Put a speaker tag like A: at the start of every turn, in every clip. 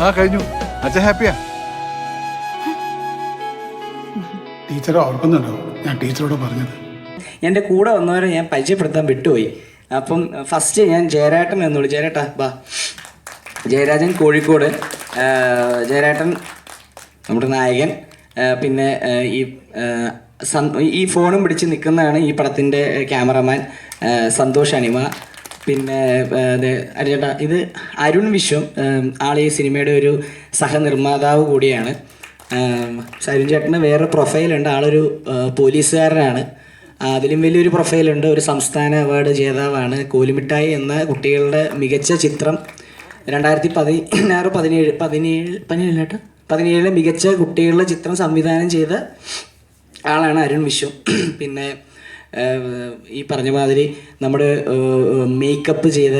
A: ആ കഴിഞ്ഞു. അച്ഛൻ ഹാപ്പിയാ?
B: ടീച്ചർ ഓർക്കുന്നുണ്ടോ? ഞാൻ ടീച്ചറോട് പറഞ്ഞത്.
C: എന്റെ കൂടെ വന്നവരെ ഞാൻ പരിചയപ്പെടുത്താൻ വിട്ടുപോയി. അപ്പം ഫസ്റ്റ് ഞാൻ ജയരാട്ടൻ എന്നുള്ളൂ ജയരാട്ടാ ബാ ജയരാജൻ കോഴിക്കോട്. ജയരാട്ടൻ നമ്മുടെ നായകൻ. പിന്നെ ഈ സന്- ഈ ഫോണും പിടിച്ച് നിൽക്കുന്നതാണ് ഈ പടത്തിന്റെ ക്യാമറമാൻ സന്തോഷ് അനിമ. പിന്നെ ഇത് അരിചേട്ടാ ഇത് അരുൺ വിശ്വം ആൾ ഈ സിനിമയുടെ ഒരു സഹനിർമ്മാതാവ് കൂടിയാണ്. അരുൺ ചേട്ടന് വേറെ പ്രൊഫൈലുണ്ട് ആളൊരു പോലീസുകാരനാണ്. അതിലും വലിയൊരു പ്രൊഫൈലുണ്ട് ഒരു സംസ്ഥാന അവാർഡ് ജേതാവാണ്. കോലുമിഠായി എന്ന കുട്ടികളുടെ മികച്ച ചിത്രം. രണ്ടായിരത്തി പതിനാറ് പതിനേഴ് പതിനേഴ് പതിനേഴ് പതിനേഴിലെ മികച്ച കുട്ടികളുടെ ചിത്രം സംവിധാനം ചെയ്ത ആളാണ് അരുൺ വിശ്വം. പിന്നെ ഈ പറഞ്ഞ മാതിരി നമ്മുടെ മേക്കപ്പ് ചെയ്ത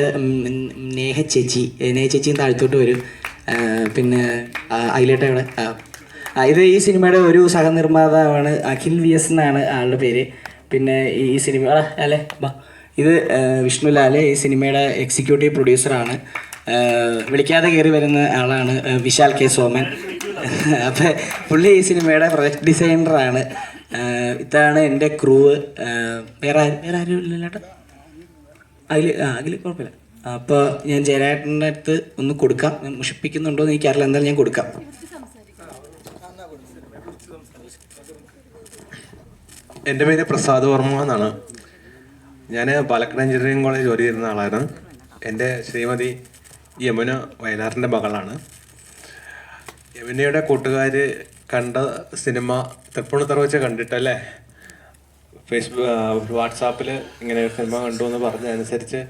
C: നേഹ ചേച്ചി നേഹ ചേച്ചിയും താഴ്ത്തോട്ട് വരും. പിന്നെ അതിലേട്ട. ആ, ഇത് ഈ സിനിമയുടെ ഒരു സഹനിർമ്മാതാവാണ് അഖിൽ വി എസ് എന്നാണ് ആളുടെ പേര്. പിന്നെ ഈ സിനിമ അല്ലേ? ബാ ഇത് വിഷ്ണു വിഷ്ണുലാൽ ഈ സിനിമയുടെ എക്സിക്യൂട്ടീവ് പ്രൊഡ്യൂസറാണ് വിളിക്കാതെ കയറി വരുന്ന ആളാണ് വിശാൽ കെ. സോമൻ. അപ്പം പുള്ളി ഈ സിനിമയുടെ പ്രൊജക്ട് ഡിസൈനറാണ് ഇതാണ് എന്റെ ക്രൂവ്. വേറെ ആരും വേറെ ആരും ഇല്ലല്ലോ അതിൽ ആ അതിൽ കുഴപ്പമില്ല. അപ്പോൾ ഞാൻ ജയരാട്ടന്റെ അടുത്ത് ഒന്ന് കൊടുക്കാം. ഞാൻ മുഷിപ്പിക്കുന്നുണ്ടോ എന്ന് എനിക്കറിയില്ല. എന്തായാലും ഞാൻ കൊടുക്കാം.
D: എന്റെ പേര് പ്രസാദ് വർമ്മ എന്നാണ്. ഞാൻ പാലക്കാട് എഞ്ചിനീയറിംഗ് കോളേജ് ജോലി ചെയ്യുന്ന ആളാണ്. എന്റെ ശ്രീമതി യമുന വയനാറിന്റെ മകളാണ്. യമുനയുടെ കൂട്ടുകാർ കണ്ട സിനിമ തൃപ്പൂണിത്തറ വെച്ച് കണ്ടിട്ടല്ലേ? ഫേസ്ബുക്ക് വാട്സാപ്പിൽ ഇങ്ങനെ ഒരു സിനിമ കണ്ടു എന്ന് പറഞ്ഞതനുസരിച്ച്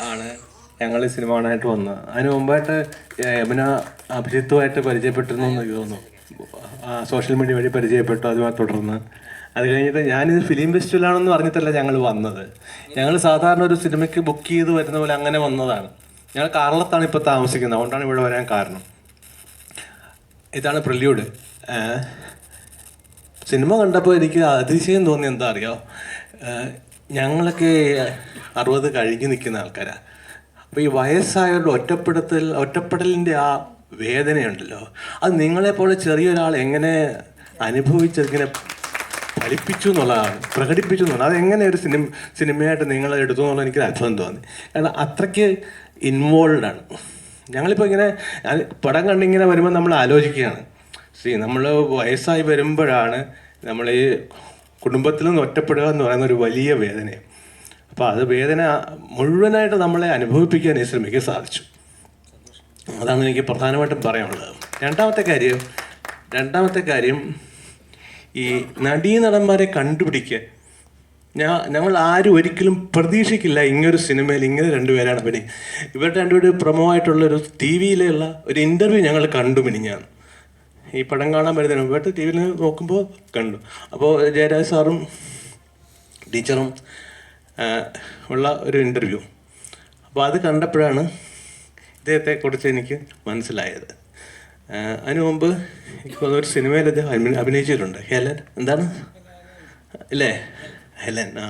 D: ആണ് ഞങ്ങൾ ഈ സിനിമ കാണാനായിട്ട് വന്നത്. അതിന് മുമ്പായിട്ട് യമുന അഭിജിത്തുമായിട്ട് പരിചയപ്പെട്ടിരുന്നു എന്ന് തോന്നുന്നു. സോഷ്യൽ മീഡിയ വഴി പരിചയപ്പെട്ടു അതുമായി തുടർന്ന്. അത് കഴിഞ്ഞിട്ട് ഞാനിത് ഫിലിം ഫെസ്റ്റിവലാണെന്ന് പറഞ്ഞിട്ടല്ല ഞങ്ങൾ വന്നത്. ഞങ്ങൾ സാധാരണ ഒരു സിനിമയ്ക്ക് ബുക്ക് ചെയ്ത് വരുന്ന പോലെ അങ്ങനെ വന്നതാണ്. ഞങ്ങൾ കാറളത്താണ് ഇപ്പോൾ താമസിക്കുന്നത്. അതുകൊണ്ടാണ് ഇവിടെ വരാൻ കാരണം. ഇതാണ് പ്രില്യൂഡ്. സിനിമ കണ്ടപ്പോൾ എനിക്ക് അതിശയം തോന്നി എന്താ അറിയോ? ഞങ്ങളൊക്കെ അറുപത് കഴിഞ്ഞ് നിൽക്കുന്ന ആൾക്കാരാണ് അപ്പോൾ ഈ വയസ്സായവരുടെ ഒറ്റപ്പെടുത്തൽ ഒറ്റപ്പെടലിന്റെ ആ വേദനയുണ്ടല്ലോ. അത് നിങ്ങളെപ്പോലെ ചെറിയൊരാൾ എങ്ങനെ അനുഭവിച്ചതിങ്ങനെ ഫലിപ്പിച്ചു എന്നുള്ളതാണ് പ്രകടിപ്പിച്ചു എന്നുള്ളത് അതെങ്ങനെ ഒരു സിനിമ സിനിമയായിട്ട് നിങ്ങൾ എടുത്തു എന്നുള്ളത് എനിക്ക് അത്ഭുതം തോന്നി. കാരണം അത്രയ്ക്ക് ഇൻവോൾവ് ആണ് ഞങ്ങളിപ്പോൾ ഇങ്ങനെ പടം കണ്ടിങ്ങനെ വരുമ്പോൾ നമ്മൾ ആലോചിക്കുകയാണ്. സി നമ്മൾ വയസ്സായി വരുമ്പോഴാണ് നമ്മൾ ഈ കുടുംബത്തിൽ നിന്ന് ഒറ്റപ്പെടുക എന്ന് പറയുന്ന ഒരു വലിയ വേദന. അപ്പോൾ അത് വേദന മുഴുവനായിട്ട് നമ്മളെ അനുഭവിപ്പിക്കാൻ ഈ സിനിമയ്ക്ക് സാധിച്ചു. അതാണ് എനിക്ക് പ്രധാനമായിട്ടും പറയാനുള്ളത്. രണ്ടാമത്തെ കാര്യം രണ്ടാമത്തെ കാര്യം ഈ നടീനടന്മാരെ കണ്ടുപിടിക്കുക ഞാൻ ഞങ്ങൾ ആരും ഒരിക്കലും പ്രതീക്ഷിക്കില്ല ഇങ്ങനൊരു സിനിമയിൽ ഇങ്ങനെ രണ്ടുപേരാണ് പിന്നെ ഇവരുടെ രണ്ടുപേരും പ്രമോ ആയിട്ടുള്ള ഒരു ടി വിയിലുള്ള ഒരു ഇന്റർവ്യൂ ഞങ്ങൾ കണ്ടു മിനിഞ്ഞാണ് ഈ പടം കാണാൻ വരുന്നതിന് മുമ്പായിട്ട് ടി വിയിൽ നോക്കുമ്പോൾ കണ്ടു. അപ്പോൾ ജയരാജ് സാറും ടീച്ചറും ഉള്ള ഒരു ഇന്റർവ്യൂ അപ്പോൾ അത് കണ്ടപ്പോഴാണ് ഇദ്ദേഹത്തെക്കുറിച്ച് എനിക്ക് മനസ്സിലായത്. അതിനു മുമ്പ് ഒരു സിനിമയിൽ അദ്ദേഹം അഭിനയിച്ചിട്ടുണ്ട്. ഹേലൻ എന്താണ്? ഇല്ലേ ഹെലൻ ആ.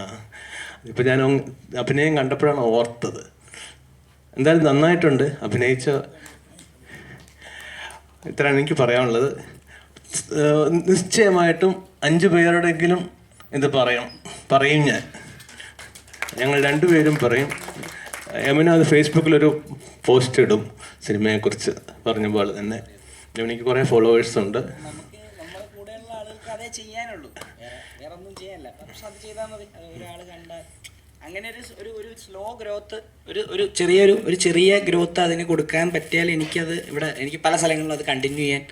D: ഇപ്പോൾ ഞാൻ അഭിനയം കണ്ടപ്പോഴാണ് ഓർത്തത്. എന്തായാലും നന്നായിട്ടുണ്ട് അഭിനയിച്ച ഇത്രയാണ് എനിക്ക് പറയാനുള്ളത്. നിശ്ചയമായിട്ടും അഞ്ച് പേരോടെങ്കിലും ഇത് പറയാം. പറയും ഞാൻ. ഞങ്ങൾ രണ്ടുപേരും പറയും. യമുന അത് ഫേസ്ബുക്കിലൊരു പോസ്റ്റ് ഇടും സിനിമയെക്കുറിച്ച് പറഞ്ഞ പോലെ തന്നെ. യമുനയ്ക്ക് കുറേ ഫോളോവേഴ്സ് ഉണ്ട്
C: നമുക്ക് നമ്മളെ കൂടെയുള്ള ആളുകൾക്ക് അതേ ചെയ്യാനുള്ളൂ. വേറെ ഒന്നും ചെയ്യാനില്ല. പക്ഷെ അത് ചെയ്താൽ മതി. ഒരാൾ കണ്ടാൽ. അങ്ങനെ ഒരു ഒരു ഒരു സ്ലോ ഗ്രോത്ത് ഒരു ഒരു ചെറിയൊരു ഒരു ചെറിയ ഗ്രോത്ത് അതിന് കൊടുക്കാൻ പറ്റിയാൽ എനിക്കത് ഇവിടെ എനിക്ക് പല സ്ഥലങ്ങളിലും അത് കണ്ടിന്യൂ ചെയ്യാൻ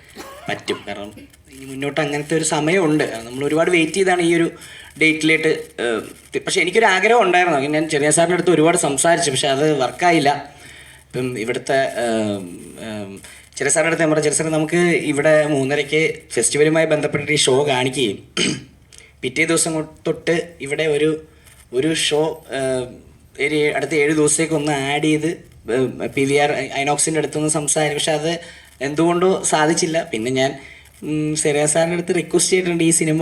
C: പറ്റും. കാരണം ഇനി മുന്നോട്ട് അങ്ങനത്തെ ഒരു സമയമുണ്ട്. നമ്മൾ ഒരുപാട് വെയിറ്റ് ചെയ്താണ് ഈ ഒരു ഡേറ്റിലേക്ക് പക്ഷെ എനിക്കൊരു ആഗ്രഹം ഉണ്ടായിരുന്നു. ഞാൻ ചെറിയ സാറിന്റെ അടുത്ത് ഒരുപാട് സംസാരിച്ചു. പക്ഷെ അത് വർക്കായില്ല ഇപ്പം ഇവിടുത്തെ ചെറിയ സാറിന്റെ അടുത്ത് ഞാൻ പറഞ്ഞു ചില സാർ നമുക്ക് ഇവിടെ മൂന്നരയ്ക്ക് ഫെസ്റ്റിവലുമായി ബന്ധപ്പെട്ടിട്ട് ഈ ഷോ കാണിക്കുകയും പിറ്റേ ദിവസം തൊട്ട് ഇവിടെ ഒരു ഒരു ഷോ ഒരു അടുത്ത ഏഴ് ദിവസത്തേക്ക് ഒന്ന് ആഡ് ചെയ്ത് പി വി ആർ ഐനോക്സിന്റെ അടുത്തൊന്ന് സംസാരിച്ചു പക്ഷെ അത് എന്തുകൊണ്ടോ സാധിച്ചില്ല. പിന്നെ ഞാൻ സെറിയ സാറിന്റെ അടുത്ത് റിക്വസ്റ്റ് ചെയ്തിട്ടുണ്ട് ഈ സിനിമ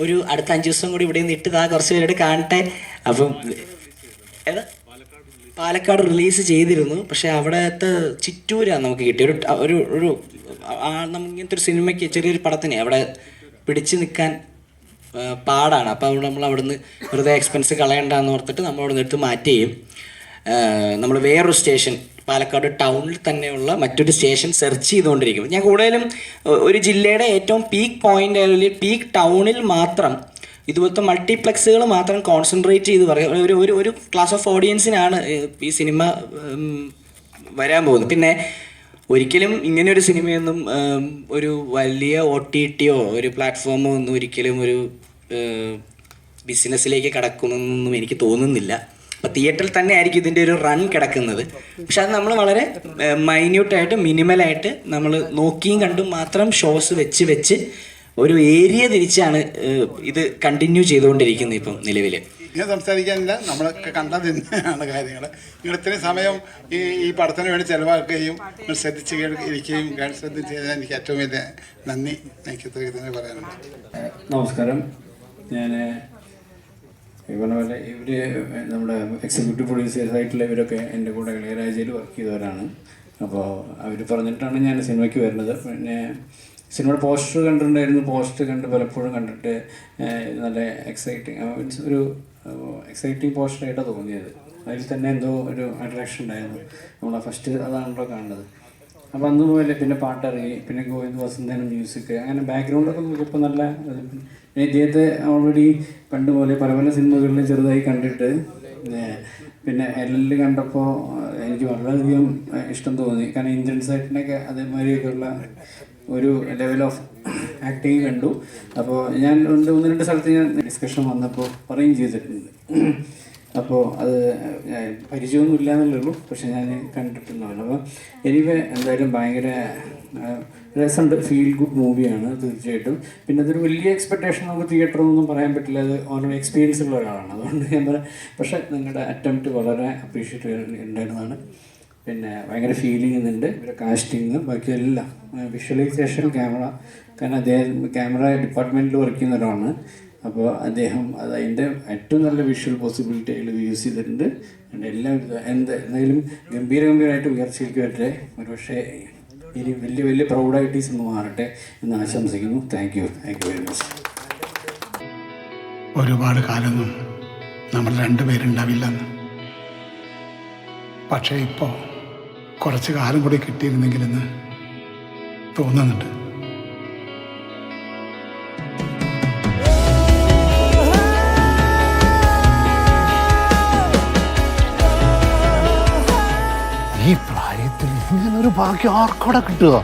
C: ഒരു അടുത്ത അഞ്ച് ദിവസം കൂടി ഇവിടെ നിന്ന് ഇട്ട് താ കുറച്ച് പേരോട് കാണട്ടെ അപ്പം ഏതാ? പാലക്കാട് റിലീസ് ചെയ്തിരുന്നു. പക്ഷേ അവിടത്തെ ചിറ്റൂരാണ് നമുക്ക് കിട്ടിയ ഒരു ഒരു ഒരു നമുക്കിങ്ങനത്തെ ഒരു സിനിമയ്ക്ക് ചെറിയൊരു പടത്തിന് അവിടെ പിടിച്ചു നിൽക്കാൻ പാടാണ്. അപ്പോൾ അവിടെ നമ്മൾ അവിടുന്ന് വെറുതെ എക്സ്പെൻസ് കളയണ്ടെന്ന് ഓർത്തിട്ട് നമ്മൾ അവിടെ നിന്ന് എടുത്ത് മാറ്റുകയും നമ്മൾ വേറൊരു സ്റ്റേഷൻ പാലക്കാട് ടൗണിൽ തന്നെയുള്ള മറ്റൊരു സ്റ്റേഷൻ സെർച്ച് ചെയ്തുകൊണ്ടിരിക്കും. ഞാൻ കൂടുതലും ഒരു ജില്ലയുടെ ഏറ്റവും പീക്ക് പോയിന്റ് അല്ലെങ്കിൽ പീക്ക് ടൗണിൽ മാത്രം ഇതുപോലത്തെ മൾട്ടിപ്ലക്സുകൾ മാത്രം കോൺസെൻട്രേറ്റ് ചെയ്ത് പറയുക ഒരു ഒരു ഒരു ക്ലാസ് ഓഫ് ഓഡിയൻസിനാണ് ഈ സിനിമ വരാൻ പോകുന്നത്. പിന്നെ ഒരിക്കലും ഇങ്ങനെ ഒരു സിനിമയൊന്നും ഒരു വലിയ ഒ ടി ടിയോ ഒരു പ്ലാറ്റ്ഫോമോ ഒന്നും ഒരിക്കലും ഒരു ബിസിനസ്സിലേക്ക് കടക്കുമെന്നൊന്നും എനിക്ക് തോന്നുന്നില്ല. അപ്പം തിയേറ്ററിൽ തന്നെ ആയിരിക്കും ഇതിന്റെ ഒരു റൺ കിടക്കുന്നത്. പക്ഷെ അത് നമ്മൾ വളരെ മൈന്യൂട്ടായിട്ട് മിനിമലായിട്ട് നമ്മൾ നോക്കിയും കണ്ടും മാത്രം ഷോസ് വെച്ച് വെച്ച് ഒരു ഏരിയ തിരിച്ചാണ് ഇത് കണ്ടിന്യൂ ചെയ്തുകൊണ്ടിരിക്കുന്നത് ഇപ്പം നിലവിൽ
B: ഇങ്ങനെ സംസാരിക്കാനില്ല. നമ്മളൊക്കെ കണ്ടത് തന്നെയാണ് കാര്യങ്ങൾ നിങ്ങൾ ഇത്രയും സമയം ഈ ഈ പടത്തിന് വേണ്ടി ചിലവാക്കുകയും നിങ്ങൾ ശ്രദ്ധിച്ച് കേൾക്കുകയും ഇരിക്കുകയും ശ്രദ്ധിച്ച് കഴിഞ്ഞാൽ എനിക്ക് ഏറ്റവും വലിയ നന്ദി. എനിക്ക് ഇത്രയൊക്കെ തന്നെ പറയാനുണ്ട്.
A: നമസ്കാരം. ഞാൻ ഈ പറഞ്ഞ പോലെ ഇവർ നമ്മുടെ എക്സിക്യൂട്ടീവ് പ്രൊഡ്യൂസേഴ്സ് ആയിട്ടുള്ള ഇവരൊക്കെ എന്റെ കൂടെ ഇളയരാജയിൽ വർക്ക് ചെയ്തവരാണ്. അപ്പോൾ അവർ പറഞ്ഞിട്ടാണ് ഞാൻ സിനിമയ്ക്ക് വരുന്നത്. പിന്നെ സിനിമയുടെ പോസ്റ്റർ കണ്ടിട്ടുണ്ടായിരുന്നു പോസ്റ്റർ കണ്ട് പലപ്പോഴും കണ്ടിട്ട് നല്ല എക്സൈറ്റിങ് മീൻസ് ഒരു എക്സൈറ്റിംഗ് പോസ്റ്ററായിട്ടാണ് തോന്നിയത്. അതിൽ തന്നെ എന്തോ ഒരു അട്രാക്ഷൻ ഉണ്ടായിരുന്നു. നമ്മൾ ഫസ്റ്റ് അതാണല്ലോ കാണുന്നത്. അപ്പം അന്ന് പോലെ പിന്നെ പാട്ടിറങ്ങി പിന്നെ ഗോവിന്ദ് വസന്തനും മ്യൂസിക് അങ്ങനെ ബാക്ക്ഗ്രൗണ്ടൊക്കെ നോക്കിയപ്പോൾ നല്ല ഇദ്ദേഹത്തെ ഓൾറെഡി പണ്ട് പോലെ പല പല സിനിമകളിലും ചെറുതായി കണ്ടിട്ട് പിന്നെ എല്ലിൽ കണ്ടപ്പോൾ എനിക്ക് വളരെയധികം ഇഷ്ടം തോന്നി. കാരണം ഇന്ത്യൻ സൈഡിനൊക്കെ അതേമാതിരിയൊക്കെയുള്ള ഒരു ലെവൽ ഓഫ് ആക്ടിങ് കണ്ടു. അപ്പോൾ ഞാൻ ഒന്ന് ഒന്ന് രണ്ട് സ്ഥലത്ത് ഞാൻ ഡിസ്കഷൻ വന്നപ്പോൾ പറയുകയും ചെയ്തിട്ടുണ്ട്. അപ്പോൾ അത് പരിചയമൊന്നും ഇല്ല എന്നുള്ളൂ പക്ഷെ ഞാൻ കണ്ടിട്ടുണ്ടാവില്ല അപ്പോൾ എനിവേ എന്തായാലും ഭയങ്കര രസമുണ്ട്. ഫീൽ ഗുഡ് മൂവിയാണ് തീർച്ചയായിട്ടും. പിന്നെ അതൊരു വലിയ എക്സ്പെക്ടേഷൻ നമുക്ക് തിയേറ്ററൊന്നും പറയാൻ പറ്റില്ല. അത് ഓരോ എക്സ്പീരിയൻസ് ഉള്ള ഒരാളാണ്. അതുകൊണ്ട് ഞാൻ പറയാം. പക്ഷേ നിങ്ങളുടെ അറ്റംപ്റ്റ് വളരെ അപ്രീഷിയേറ്റ് ഉണ്ടായിരുന്നതാണ്. പിന്നെ ഭയങ്കര ഫീലിംഗ് ഉണ്ട് ഇവരുടെ കാസ്റ്റിങ് ബാക്കി എല്ലാം വിഷ്വലൈസേഷൻ ക്യാമറ കാരണം അദ്ദേഹം ക്യാമറ ഡിപ്പാർട്ട്മെന്റിൽ വർക്ക് ചെയ്യുന്ന ഒരാളാണ്. അപ്പോൾ അദ്ദേഹം അത് അതിന്റെ ഏറ്റവും നല്ല വിഷ്വൽ പോസിബിലിറ്റി അതിൽ യൂസ് ചെയ്തിട്ടുണ്ട്. എല്ലാം എന്ത് എന്തായാലും ഗംഭീര ഗംഭീരമായിട്ട് ഉയർച്ചയിലേക്ക് വരട്ടെ. ഒരുപക്ഷെ ഇനി വലിയ വലിയ പ്രൗഡായിട്ട് ഈ സിനിമ മാറട്ടെ എന്ന് ആശംസിക്കുന്നു. Thank you thank you very much
B: ഒരുപാട് കാലമൊന്നും നമ്മൾ രണ്ടുപേരുണ്ടാവില്ലെന്ന് പക്ഷേ ഇപ്പോൾ കുറച്ച് കാലം കൂടി കിട്ടിയിരുന്നെങ്കിലെന്ന് തോന്നുന്നുണ്ട്.
E: ഈ പ്രായത്തിൽ ഇങ്ങനൊരു ഭാഗ്യം ആർക്കോടെ കിട്ടുക?